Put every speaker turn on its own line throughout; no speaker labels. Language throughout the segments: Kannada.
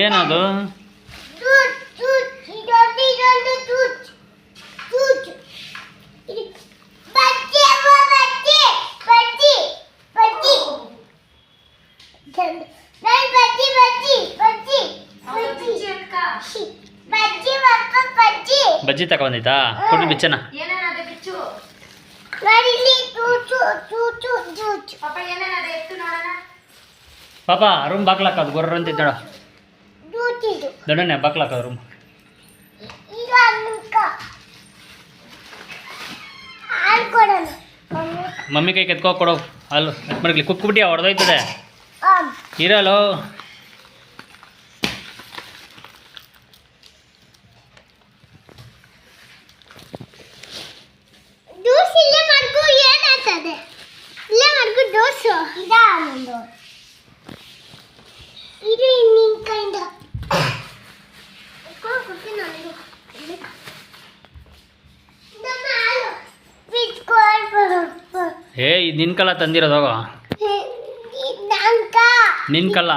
ಏನದು? ಬಜ್ಜಿ ತಗೊಂಡಿದ್ದಾ? ಕೊಟ್ಟು ಬಿಚ್ಚನ
ಪಾಪ
ರೂಮ್ ಬಾಕ್ಲಾಕದು ಗೊರ್ರ ಅಂತ ಇದ್ದಾಳ. ದೊಡ್ಡನೆ ಬಾಕ್ಲಾಕದು ರೂಮ್ ಮಮ್ಮಿ ಕೈ ಕೆತ್ಕೋ ಕೊಡು. ಅಲ್ಲು ಮರ್ಗ್ಲಿ ಕುಕ್ಬಿಟ್ಟು ಹೊಡೆದೋಯ್ತದೆ ಇರಲು
ಜ್ಯೂಸ್ ಇಲ್ಲೇ ಮಾಡ್ಕೊ ಏನಾಗ್ತದೆ ಇಲ್ಲೇ ಮಾಡ್ಕೊ ದೋಸು ಇದಾ ನಂದು ಇದು ನಿನ್ ಕೈಯಿಂದ ಕೊಡ್ತೀನಿ ನನಗೂ ಇದನ್ನ ಹಾಲು ಬಿಟ್ಕೊಳ್ಬೋದು
ಏ ಇದು ನಿನ್ ಕಲ್ಲ ತಂದಿರೋದು ಹೋಗೋ.
ನಂಕ?
ನಿನ್ ಕಲ್ಲ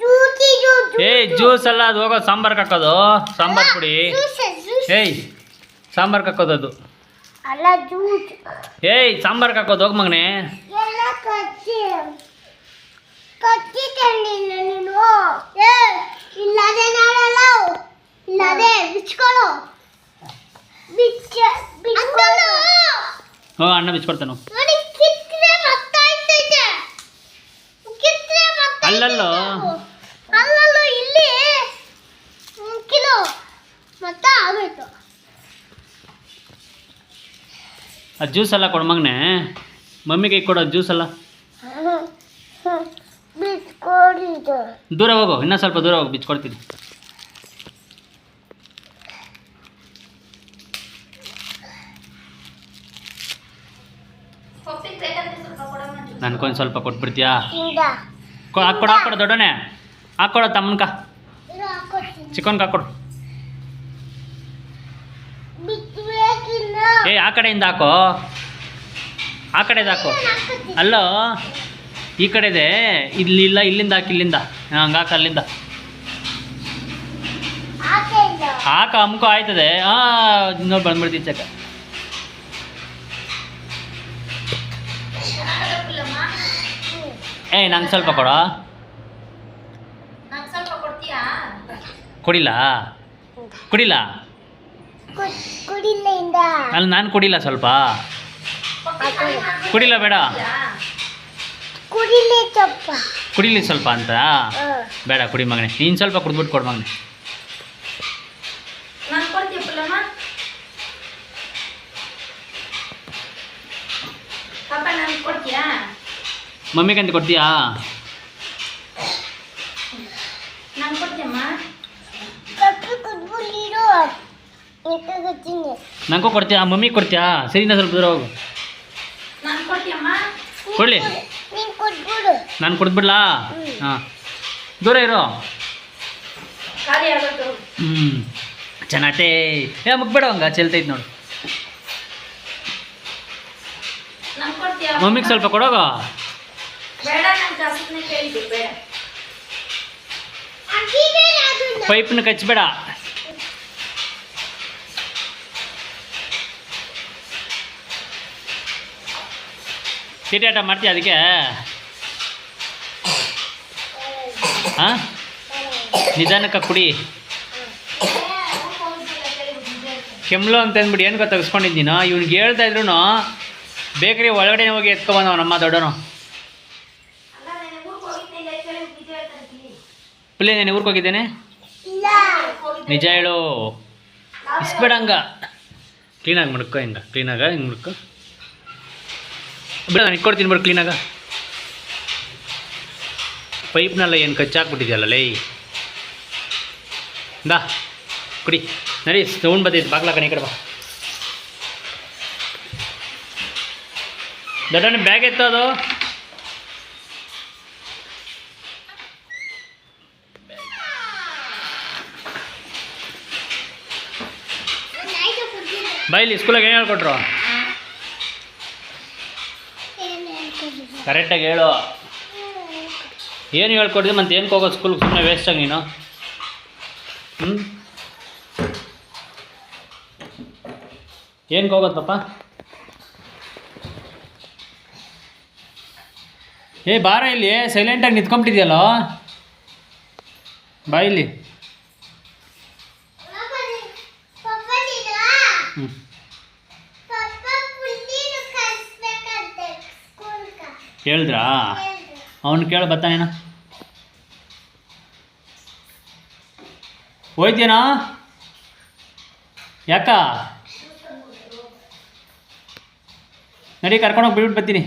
ಜ್ಯೂಸ್
ಏಯ್ ಜ್ಯೂಸ್ ಅಲ್ಲ ಅದು ಹೋಗೋ ಸಾಂಬಾರ್ ಹಾಕೋದು ಸಾಂಬಾರ್ ಪುಡಿ. ಏಯ್ ಸಾಂಬಾರ್ ಹಾಕೋದು ಅದು. ಏಯ್ ಸಾಂಬಾರ್ ಹಾಕೋದು ಹೋಗ ಮಗನೇ.
ಹ್ಞೂ ಅಣ್ಣ ಕಚ್ಚಿ ತಂದಿಲ್ಲ ನೀನು ಏ ಇಲ್ಲದೆ ನಾಳಲ್ಲ ಇಲ್ಲದೆ ಬಿಚ್ಕೊಳ್ಳು ಬಿಚ್ಚ ಬಿಚ್ಕೊಳ್ಳು
ಹ್ಞೂ ಅಣ್ಣ ಬಿಚ್ಕೊಡ್ತಾನು
ನೋಡಿ ಕಿತ್ತರೆ ಮತ್ತಾಯ್ತೈತೆ ಕಿತ್ತರೆ ಮತ್ತೆ
ಅಲ್ಲಲ್ಲೋ.
ಅಲ್ಲಲ್ಲೋ ಇಲ್ಲಿ. ಕಿಲೋ. ಮತ್ತೆ ಆಗೋಯ್ತು.
ಆ ಜ್ಯೂಸ್ ಎಲ್ಲ ಕೊಡು ಮಗನೇ. ಮಮ್ಮಿಗೆ ಕೈ ಕೊಡೋ ಜ್ಯೂಸ್ ಎಲ್ಲ. ದೂರ ಹೋಗು ಇನ್ನೂ ಸ್ವಲ್ಪ ದೂರ ಹೋಗಿ ಬಿಚ್ಕೊಡ್ತೀನಿ.
ಕೊಡ್ತೀನಿ ನನ್ಕೊಂದು ಸ್ವಲ್ಪ
ಕೊಟ್ಬಿಡ್ತೀಯಾ? ಹಾಕ್ಕೊಡು ಹಾಕ್ಕೊಡು ದೊಡ್ಡನೆ. ಹಾಕ್ಕೊಡು ತಮ್ಮನ್ಕ. ಚಿಕನ್ಗೆ ಹಾಕ್ಕೊಡು. ಏ ಆ ಕಡೆಯಿಂದ ಹಾಕೋ. ಆ ಕಡೆದು ಹಾಕೋ. ಅಲ್ಲೋ ಈ ಕಡೆದೆ. ಇಲ್ಲಿ ಇಲ್ಲ ಇಲ್ಲಿಂದ ಹಾಕಿ ಇಲ್ಲಿಂದ. ಹಂಗೆ ಹಾಕ ಅಲ್ಲಿಂದ. ಹಾಕ ಅಮ್ಕೋ ಆಯ್ತದೆ. ಹಾಂ ನೋಡಿ ಬಂದ್ಬಿಡ್ತೀನಿ ಚಕ ಏಯ್ ನಂಗೆ ಸ್ವಲ್ಪ ಕೊಡೋ.
ನಂಗ್ ಸ್ವಲ್ಪ ಕೊಡ್ತೀಯಾ?
ಕುಡಿಲ್ಲ ಕುಡಿಲ್ಲ
ಕು- ಕುಡಿಲ್ಲ ಇಂದ
ಅಲ್ಲಿ ನಾನು ಕುಡಿಲ್ಲ ಸ್ವಲ್ಪ. ಕುಡಿಲ್ಲ ಬೇಡ?
ಕುಡಿಲೆ ಚಪ್ಪ
ಕುಡಿಲಿ ಸ್ವಲ್ಪ ಅಂತ? ಬೇಡ ಕುಡಿ ಮಗನೆ. ನೀನು ಸ್ವಲ್ಪ ಕುಡ್ಬಿಟ್ಟು ಕೊಡು ಮಗನೆ.
ಕೊಡ್ತೀಯಾ ಕೊಡ್ತೀಯ? ಪುಲ್ಲಮ್ಮ ಅಂತ ಕೊಡ್ತೀಯಾ? ನಂಗೂ
ಕೊಡ್ತೀಯಾ? ಮಮ್ಮಿಗೆ ಕೊಡ್ತೀಯಾ? ಸರಿನಾ ಸ್ವಲ್ಪ ದೂರ ಹೋಗು. ಕೊಡಲಿ.
ನೀನ್
ಕೊಡ್ಬಿಡ್ಲಾ. ಹಾಂ. ದೂರ ಇರೋ. ಹ್ಞೂ ಚೆನ್ನಾಟೇ ಏ ಮುಗ್ಬೇಡ ಹಂಗ ಚೆಲ್ತೈತೆ ನೋಡು. ಮಮ್ಮಿಗೆ ಸ್ವಲ್ಪ ಕೊಡೋಗ.
ಕೇಳಿದ್ದು ಬೇಡ.
ಅದನ್ನ
ಪೈಪ್ನ ಕಚ್ಚಬೇಡ. ಚೀಟಾಟ ಮಾಡ್ತೀಯ ಅದಕ್ಕೆ? ಹಾಂ ನಿಧಾನಕ್ಕೆ ಕುಡಿ. ಕೆಮ್ಲು ಅಂತ ಅಂದ್ಬಿಟ್ಟು ಏನು ಗೊತ್ತ ತೆಗೆಸ್ಕೊಂಡಿದ್ದೀನೋ ಇವ್ನಿಗೆ ಹೇಳ್ತಾ ಇದ್ರು ಬೇಕರಿ ಒಳಗಡೆ ಹೋಗಿ ಎತ್ಕೊಬಂದವ ನಮ್ಮ ದೊಡ್ಡನು
ಅಲ್ಲ ನಾನು ಊರಿಗೆ ಹೋಗಿದ್ದೆ ಕೇಳಿ ನಿಜ ಹೇಳ್ತಾನೆ
ಪ್ಲೇ ನಾನು ಊರ್ಗೆ ಹೋಗಿದ್ದೇನೆ? ನಿಜ ಹೇಳು. ಇಸ್ಬೇಡ ಹಂಗ. ಕ್ಲೀನಾಗಿ ಮುಡ್ಕ ಹಿಂಗೆ. ಕ್ಲೀನಾಗ ಹಿಂಗೆ ಮುಡ್ಕ. ಬಿಡ, ನಾನು ಇಟ್ಕೊಡ್ತೀನಿ ಬಿಡು ಕ್ಲೀನಾಗ ಪೈಪ್ನೆಲ್ಲ ಏನು ಕಚ್ಚಾಕ್ಬಿಟ್ಟಿದೆಯಲ್ಲ ಲೈ. ದಾ, ಕುಡಿ. ನಡಿ, ಸೌಂಡ್ ಬರ್ತೈತೆ ಬಾಗ್ಲ ಕಣಿ ಕಡೆ ಬಾ. ಬ್ಯಾಗ್ ಎತ್ತೋದು? ಬೈಲಿ ಸ್ಕೂಲಾಗ ಏನು ಹೇಳ್ಕೊಟ್ರು? ಕರೆಕ್ಟಾಗಿ ಹೇಳು. ಏನು ಹೇಳ್ಕೊಡ್ರಿ ಮತ್ತೆ ಏನಕ್ಕೆ ಹೋಗೋದು ಸ್ಕೂಲ್ಗೆ ಸುಮ್ಮನೆ ವೇಸ್ಟಾಗಿ ನೀನು? ಹ್ಞೂ ಏನಕ್ಕೆ ಹೋಗೋದು ಪಾಪ? ಏ ಬಾರ ಇಲ್ಲಿ ಸೈಲೆಂಟಾಗಿ ನಿಂತ್ಕೊಂಬಿಟ್ಟಿದ್ಯಲ್ಲೋ ಬಾ ಇಲ್ಲಿ. ಹೇಳಿದ್ರಾ ಅವನು ಕೇಳಿ ಬರ್ತಾನೇನ ಹೋಯ್ತೇನಾ? ಯಾಕ? ನಡಿ ಕರ್ಕೊಂಡೋಗಿ ಬಿಟ್ಬಿಟ್ಟು ಬರ್ತೀನಿ.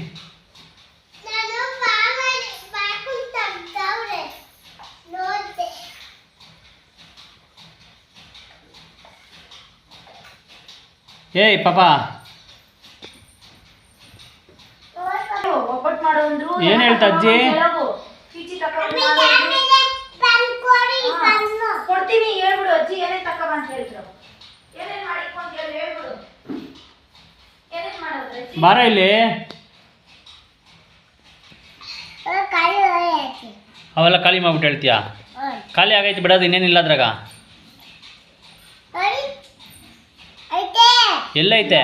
ಹೇಳಿ ಪಾಪ. ಏನ್ ಹೇಳ್ತಾ ಅಜ್ಜಿ ಬಾರ ಇಲ್ಲಿ. ಅವೆಲ್ಲ ಖಾಲಿ ಮಾಡ್ಬಿಟ್ಟು ಹೇಳ್ತೀಯಾ? ಖಾಲಿ ಆಗೈತೆ ಬಿಡೋದು ಇನ್ನೇನಿಲ್ಲ ಅದ್ರಾಗ
ನೋಡಿ ಐತೆ
ಎಲ್ಲೈತೆ?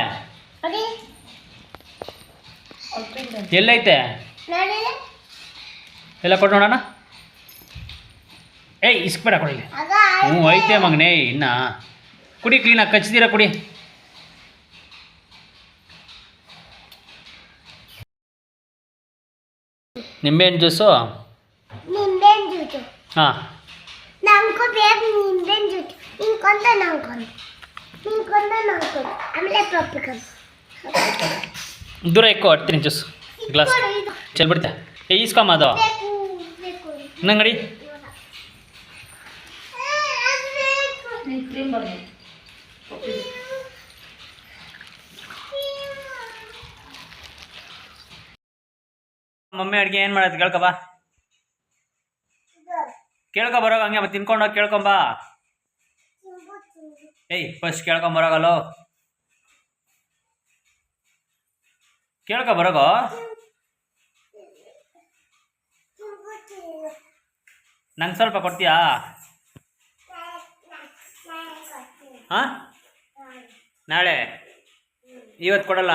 ಎಲ್ಲೈತೆ? ಎಲ್ಲ ಕೊಟ್ಟು ನೋಡೋಣ? ಏಯ್ ಇಸ್ಬೇಡ ಕೊಡಿ ಹ್ಞೂ ಐತೆ ಮಗನೇ ಇನ್ನ. ಕುಡಿ ಕ್ಲೀನಾಗಿ ಕಚ್ಚಿದ್ದೀರ ಕುಡಿ. ನಿಂಬೆಹಣ್ಣು ಜ್ಯೂಸು? ಹಾಂ.
ನಂಗೂ ಬೇಕು ನಿಂಬೆನ್ ಜೂಟು ನಿಂಕೊಂದ ನಂಕೊಂಡು ನಿಂಕೊಂದ ನಂಕೊಂಡು ಆಮೇಲೆ ಪಪ್ಪಿಕನ್
ದೂರ ಇಕ್ಕೋ ಅಡ್ತೀನಿ ಜ್ಯೂಸ್ ಗ್ಲಾಸ್ ಚೆಲ್ಬಿಡ್ತೆ ಏ ಈಸ್ಕೊಂಬ ಅದು
ಬೇಕು ಬೇಕು
ನಂಗಡಿ
ಆ, ಅದ್ ಬೇಕು.
ನೀನ್ ಕ್ರೀಮ್ ಬನ್ನಿ
ಮಮ್ಮಿ ಅಡುಗೆ ಏನು ಮಾಡತ್ತೆ ಕೇಳ್ಕೊ ಬಾ. ಕೇಳ್ಕೊ ಬರೋಗ ಹಂಗೆ ಮತ್ತೆ ತಿನ್ಕೊಂಡೋಗಿ ಕೇಳ್ಕೊಂಬಾ ಏಯ್ ಫಸ್ಟ್ ಕೇಳ್ಕೊಂಡ್ ಬರೋಗಲ್ಲೋ ಕೇಳ್ಕೊ ಬರೋಗೋ ನಂಗೆ ಸ್ವಲ್ಪ ಕೊಡ್ತೀಯಾ? ಹಾಂ? ನಾಳೆ. ಇವತ್ತು ಕೊಡಲ್ಲ?